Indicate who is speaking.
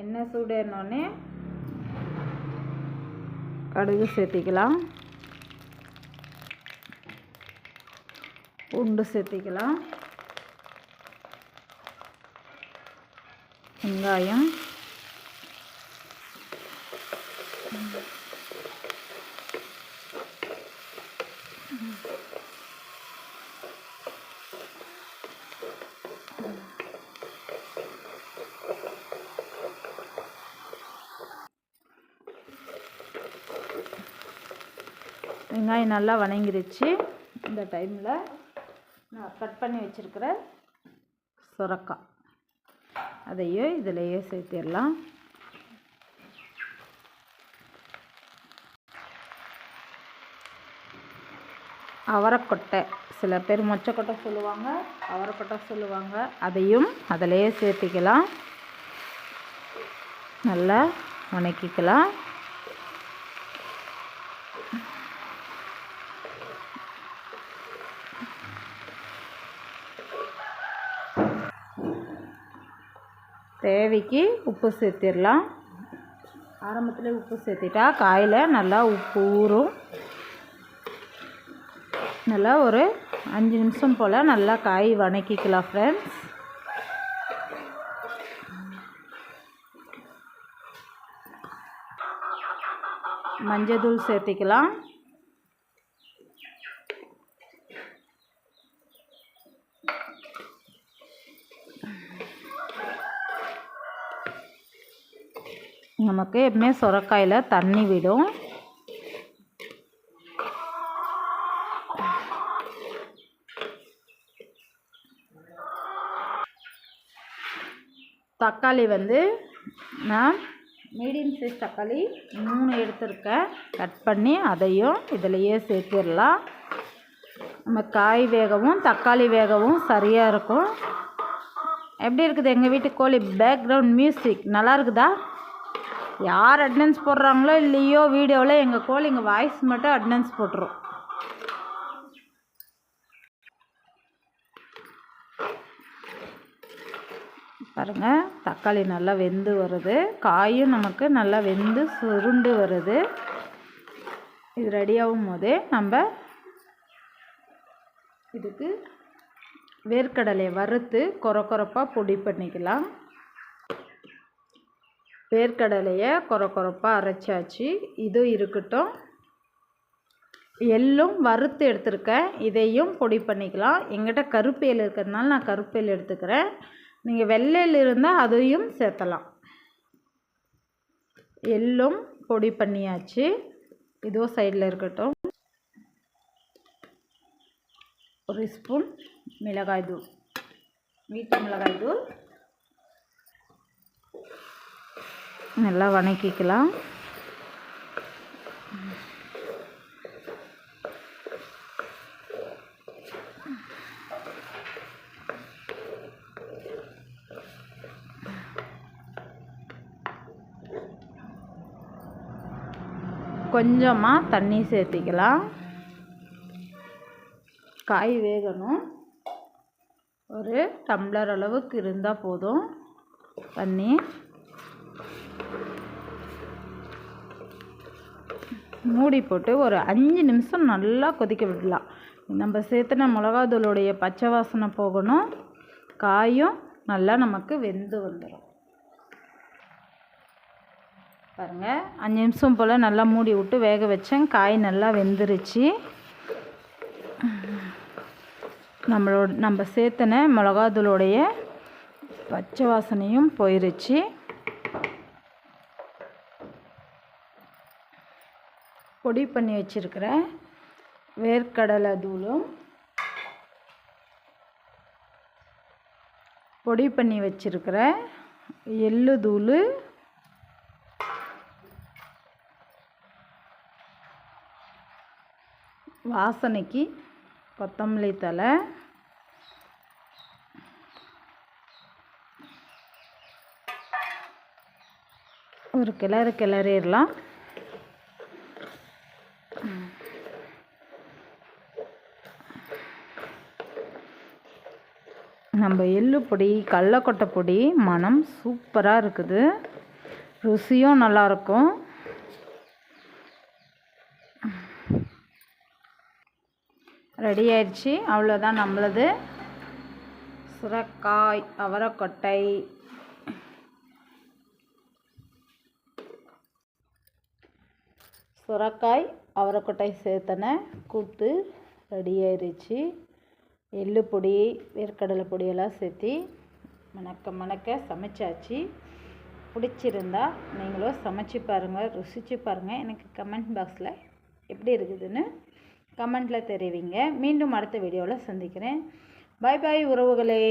Speaker 1: எண்ணெய் சூடேறினோடனே கடுகு சேர்த்திக்கலாம். உண்டு சேர்த்திக்கலாம். வெங்காயம். வெங்காயம் நல்லா வணங்கிருச்சு. இந்த டைமில் நான் கட் பண்ணி வச்சுருக்கிற சுரக்காய். அதையும் இதிலையே சேர்த்திடலாம். அவரைக்கொட்டை. சில பேர் மொச்சக்கொட்டை சொல்லுவாங்க அவரைக்கொட்டை சொல்லுவாங்க. அதையும் அதிலையே சேர்த்திக்கலாம். நல்லா வணக்கிக்கலாம். தேவைக்கு உப்பு சேர்த்திடலாம். ஆரம்பத்தில் உப்பு சேர்த்திட்டா காயில் நல்லா உப்பு ஊறும். நல்லா ஒரு அஞ்சு நிமிஷம் போல் நல்லா காய் வணக்கிக்கலாம் ஃப்ரெண்ட்ஸ் மஞ்சள் தூள் சேர்த்திக்கலாம். நமக்கு எப்பவுமே சுரக்காயில் தண்ணி விடும். தக்காளி வந்து நான் மீடியம் சைஸ் தக்காளி மூணு எடுத்திருக்கேன். கட் பண்ணி அதையும் இதிலையே சேர்த்திடலாம். நம்ம காய் வேகவும் தக்காளி வேகவும் சரியாக இருக்கும். எப்படி இருக்குது எங்கள் வீட்டு கோழி? பேக்ரவுண்ட் மியூசிக் நல்லா இருக்குதா? யார் அட்னன்ஸ் போடுறாங்களோ இல்லையோ வீடியோவில் எங்கள் கோழிங்க வாய்ஸ் மட்டும் அட்னன்ஸ் போட்டுரும். பாருங்கள் தக்காளி நல்லா வெந்து வருது. காயும் நமக்கு நல்லா வெந்து சுருண்டு வருது. இது ரெடியாகும் போதே நம்ம இதுக்கு வேர்க்கடலையை வறுத்து கொர கொரப்பாக பொடி பண்ணிக்கலாம். வேர்க்கடலையை கொர கொரப்பாக அரைச்சாச்சு. இது இருக்கட்டும். எள்ளும் வறுத்து எடுத்திருக்கேன். இதையும் பொடி பண்ணிக்கலாம். எங்கிட்ட கருப்பேல் இருக்கிறதுனால நான் கருப்பேல் எடுத்துக்கிறேன். நீங்கள் வெள்ளையில் இருந்தால் அதையும் சேர்த்தலாம். எள்ளும் பொடி பண்ணியாச்சு. இதோ சைடில் இருக்கட்டும். ஒரு ஸ்பூன் மிளகாய் தூள் வீட்டு மிளகாய் தூள் நல்லா வணக்கிக்கலாம். கொஞ்சமாக தண்ணி சேர்த்திக்கலாம். காய் வேகணும். ஒரு டம்ளர் அளவுக்கு இருந்தால் போதும் தண்ணி. மூடி போட்டு ஒரு அஞ்சு நிமிஷம் நல்லா கொதிக்க விடலாம். நம்ம சேர்த்துன மிளகாத்தூளுடைய பச்சை வாசனை போகணும். காயும் நல்லா நமக்கு வெந்து வந்துடும் பாருங்கள் அஞ்சு நிமிஷம் போல் நல்லா மூடி விட்டு வேக வச்சேன். காய் நல்லா வெந்துருச்சு. நம்மளோட நம்ம சேர்த்துன மிளகாத்தூளுடைய பச்சை வாசனையும் போயிருச்சு. பொடி பண்ணி வச்சுருக்கிற வேர்க்கடலை தூளும் பொடி பண்ணி வச்சுருக்கிற எள்ளு தூள் வாசனைக்கு கொத்தமல்லி தழை ஒரு கிளறு கிளறிடலாம். நம்ம எள்ளு பொடி கடலக்கொட்டை பொடி மனம் சூப்பராக இருக்குது. ருசியும் நல்லாயிருக்கும் ரெடி ஆயிடுச்சு. அவ்வளோதான் நம்மளது சுரக்காய் அவரைக்கொட்டை. சுரக்காய் அவரைக்கொட்டை சேர்த்தன கூட்டு ரெடி ஆயிடுச்சு எள்ளு பொடி வேர்க்கடலை பொடியெல்லாம் சேர்த்தி மணக்க மணக்க சமைச்சாச்சு. பிடிச்சிருந்தா நீங்களும் சமைச்சு பாருங்கள் ருசிச்சு பாருங்கள் எனக்கு கமெண்ட் பாக்ஸில் எப்படி இருக்குதுன்னு கமெண்ட்டில் தெரிவிங்க. மீண்டும் அடுத்த வீடியோவில் சந்திக்கிறேன். பாய் பாய் உறவுகளே.